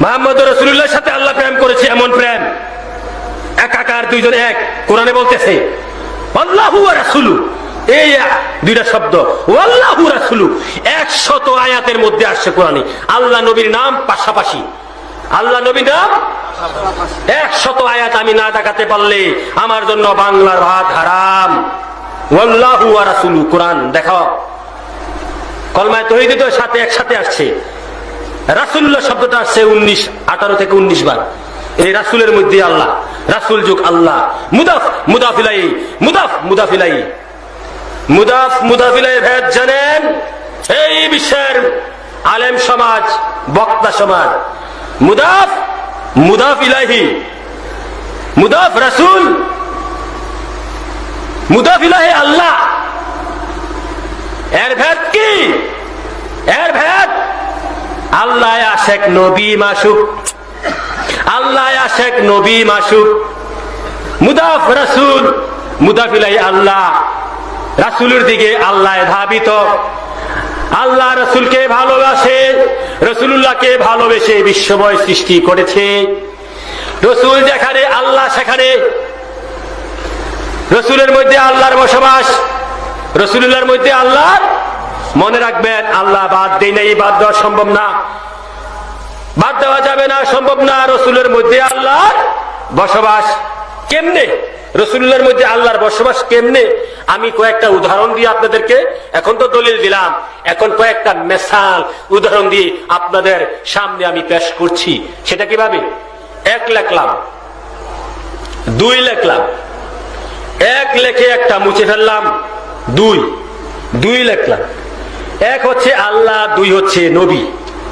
মোহাম্মদ রসুল্লাহর সাথে আল্লাহ প্রেম করেছে, এমন প্রেম। একাকার দুইজন এক। কোরআনে বলতেছে, আল্লাহু রাসুলু। এই দুইটা শব্দ। আল্লাহু রাসুলু। একশত আয়াতের মধ্যে আসছে কোরআনে। আল্লাহ নবীর নাম পাশাপাশি। আল্লাহ নবীর নাম একশত আয়াত আমি না দেখাতে পারলে আমার জন্য বাংলার ভাত হারাম। আল্লাহু রাসুলু। কোরআন দেখো কলমায় তহিদিত সাথে একসাথে আসছে। রাসুল্লাহ শব্দটা আসছে উনিশ, আঠারো থেকে উনিশ বার। এই রাসুলের মধ্যে আল্লাহ, রাসুল যুগ আল্লাহ। মুদাফ মুদাফিলাই মুদাফ মুদাফিলাই মুদাফ মুদাফিলাই ভেদ জানেন? এই বিশ্বের আলেম সমাজ, বক্তা সমাজ। মুদাফ মুদাফ ইলাহি। মুদাফ রাসুল। মুদাফ ইলাহি আল্লাহ। এর ভেদ কি? এর ভেদ আল্লাহ আশেক নবী মাসুক। আল্লাহ আশেক নবী মাসুক। মুদাফ রাসুল মুদাফিলাই আল্লাহ। রাসুলের দিকে আল্লাহ ধাবিত। আল্লাহ রসুলকে ভালোবাসে রসুল্লাহকে ভালোবেসে বিশ্বময় সৃষ্টি করেছে। রসুল যেখানে, আল্লাহ সেখানে। রসুলের মধ্যে আল্লাহর বসবাস রসুল্লাহর মধ্যে আল্লাহ মনে রাখবেন, আল্লাহ বাদ দেই নাই, বাদ দেওয়া সম্ভব না। বাদ দেওয়া যাবে না, সম্ভব না, রসুলের মধ্যে আল্লাহর বসবাস। কেমনে? রসুল্লাহর মধ্যে আল্লাহর বসবাস কেমনে? আমি কয়েকটা উদাহরণ দিয়ে আপনাদেরকে এখন তো দলিল দিলাম। এখন কয়েকটা মেসাল উদাহরণ দিয়ে আপনাদের সামনে আমি পেশ করছি। সেটা কীভাবে? এক লেখলাম। দুই লেখলাম। এক লেখে একটা মুছে ফেললাম। দুই। দুই লেখলাম। এক হচ্ছে আল্লাহ দুই হচ্ছে নবী।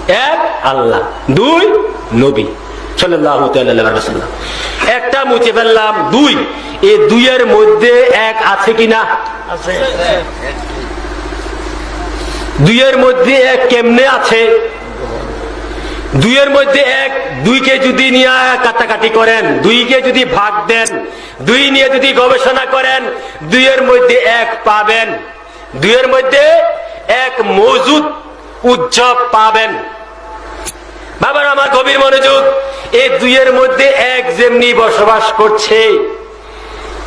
এক আল্লাহ দুই নবী। একটা মুছে ফেললাম দুই। এই দুইয়ের মধ্যে এক আছে কিনা? দুইয়ের মধ্যে এক কেমনে আছে? দুইয়ের মধ্যে এক দুইকে যদি নিয়ে কাটাকাটি করেন দুইকে যদি ভাগ দেন দুই নিয়ে যদি গবেষণা করেন দুইয়ের মধ্যে এক পাবেন। দুইয়ের মধ্যে এক মজুদ উজ্জব পাবেন। বাবার আমার গভীর মনোযোগ, এই দুইয়ের মধ্যে এক যেমনি বসবাস করছে।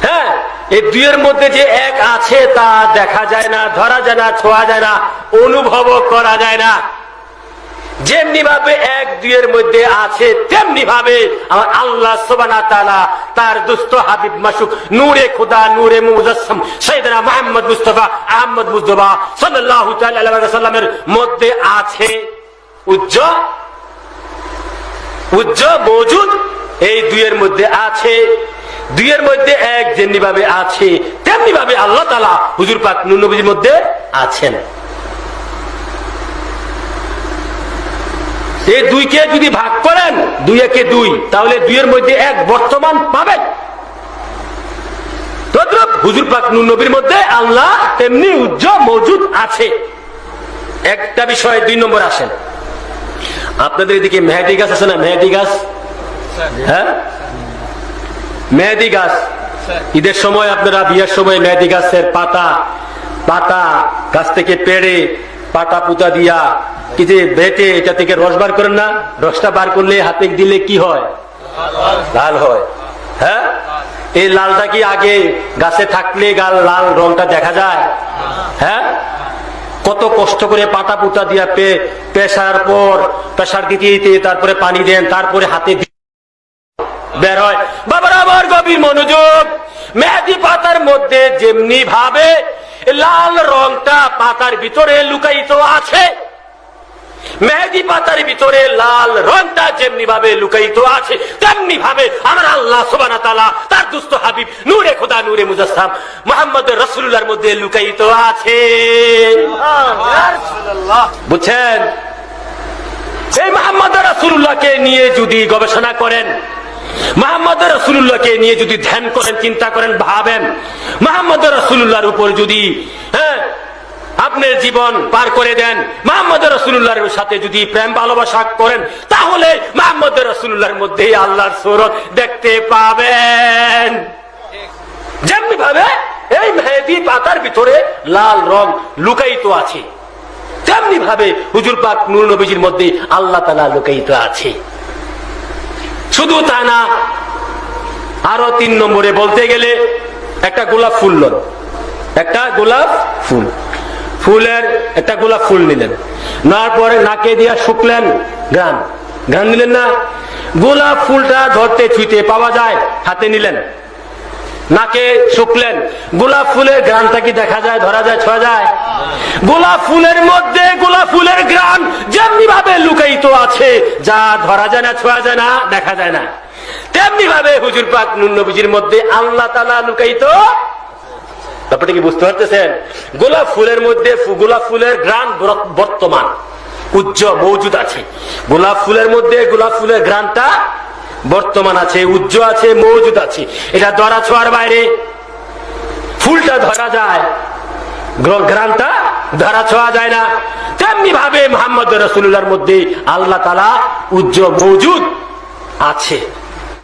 হ্যাঁ এই দুইয়ের মধ্যে যে এক আছে তা দেখা যায় না, ধরা যায় না, ছোঁয়া যায় না অনুভব করা যায় না। যেমনি ভাবে এক দুইয়ের মধ্যে আছে, তেমনি ভাবে আমার আল্লাহ সোবানা তালা তার দুস্থ হাবিব মাসুক নূরে খুদা, নূরে মুজাসম সৈদনা মোহাম্মদ মুস্তফা আহমদ মুস্তফা সাল্লাহ সাল্লামের মধ্যে আছে। উজ্জ্বল উজ্জ্বল মজুদ? এই দুইয়ের মধ্যে আছে। দুইয়ের মধ্যে এক যেমনি ভাবে আছে, তেমনি ভাবে আল্লাহ তালা হুজুর পাক নুনবীর মধ্যে আছেন। এই দুইকে যদি ভাগ করেন, দুই একে দুই, তাহলে দুইয়ের মধ্যে এক বর্তমান পাবেন নবীর মধ্যে তেমনি আছে। একটা বিষয় দুই নম্বর আসেন। আপনাদের এদিকে মেহেদি গাছ আছে না? মেহেদি গাছ? হ্যাঁ? মেহেদি গাছ। ঈদের সময় আপনারা, বিয়ের সময় মেহেদি গাছের পাতা পাতা গাছ থেকে পেড়ে পাতা পুতা দিয়া কি যে বেটে এটা থেকে রস বার করেন না? রসটা বার করলে হাতে দিলে কি হয়? লাল হয়। হ্যাঁ? এই লালটা কি আগে গাছে থাকলে গাল লাল রংটা দেখা যায়? হ্যাঁ? কত কষ্ট করে পাতা পুতা দিয়া পে পেশার পর পেশার দিতে দিতে তারপরে পানি দেন, তারপরে হাতে বের হয়। বাবার আবার গভীর মনোযোগ, মেহেদি পাতার মধ্যে যেমনি ভাবে লাল রংটা পাতার ভিতরে লুকায়িত আছে। মেহেদি পাতার ভিতরে লাল রংটা যেমনি ভাবে লুকায়িত আছে তেমনি ভাবে আমার আল্লাহ সোবানা তালা তার দুস্থ হাবিব নূরে খোদা নূরে মুজাসসাম মোহাম্মদ রসুল্লাহর মধ্যে লুকায়িত আছে। বুঝছেন? এই মোহাম্মদ রসুল্লাহকে নিয়ে যদি গবেষণা করেন মোহাম্মদ রসুল্লাহকে নিয়ে যদি ধ্যান করেন, চিন্তা করেন, ভাবেন, মোহাম্মদ রসুল্লাহর উপর যদি হ্যাঁ আপনার জীবন পার করে দেন, মোহাম্মদ রসুল্লাহর সাথে যদি প্রেম, ভালোবাসা করেন, তাহলে মোহাম্মদ রসুল্লাহর মধ্যেই আল্লাহর সুরত দেখতে পাবেন। যেমনি ভাবে এই মেহেদি পাতার ভিতরে লাল রং লুকায়িত আছে, তেমনি ভাবে হুজুর পাক নূর নবীজির মধ্যে আল্লাহ তালা লুকায়িত আছে। শুধু তা না, আরও তিন নম্বরে বলতে গেলে একটা গোলাপ ফুল একটা গোলাপ ফুল। ফুলের একটা গোলাপ ফুল নিলেন। নেওয়ার পরে নাকে দিয়া শুকলেন গ্রাম গ্রাম নিলেন না। গোলাপ ফুলটা ধরতে ছুঁতে পাওয়া যায়, হাতে নিলেন। নাকে শুকলেন। গোলাপ ফুলের গ্রানটা কি দেখা যায়, ধরা যায়, ছোঁয়া যায়? গোলাপ ফুলের মধ্যে গোলাপ ফুলের গ্রান যেমনি ভাবে লুকায়িত আছে, যা ধরা যায় না, ছোঁয়া যায় না, দেখা যায় না। তেমনি ভাবে হুজুর পাক নুন্নবীজির মধ্যে আল্লাহ তালা লুকায়িত ব্যাপারটা কি বুঝতে পারতেছেন? গোলাপ ফুলের মধ্যে গোলাপ ফুলের গ্রান বর- বর্তমান, উজ্জ্বল, মৌজুদ আছে। গোলাপ ফুলের মধ্যে গোলাপ ফুলের গ্রানটা বর্তমান আছে, উজ্জ্ব আছে, মজুদ আছে। এটা ধরা ছোঁয়ার বাইরে। ফুলটা ধরা যায়। গ্রামটা ধরা ছোঁয়া যায় না। তেমনি ভাবে মোহাম্মদ রসুল্লাহর মধ্যে আল্লাহ তালা উজ্জ্ব, মজুদ আছে।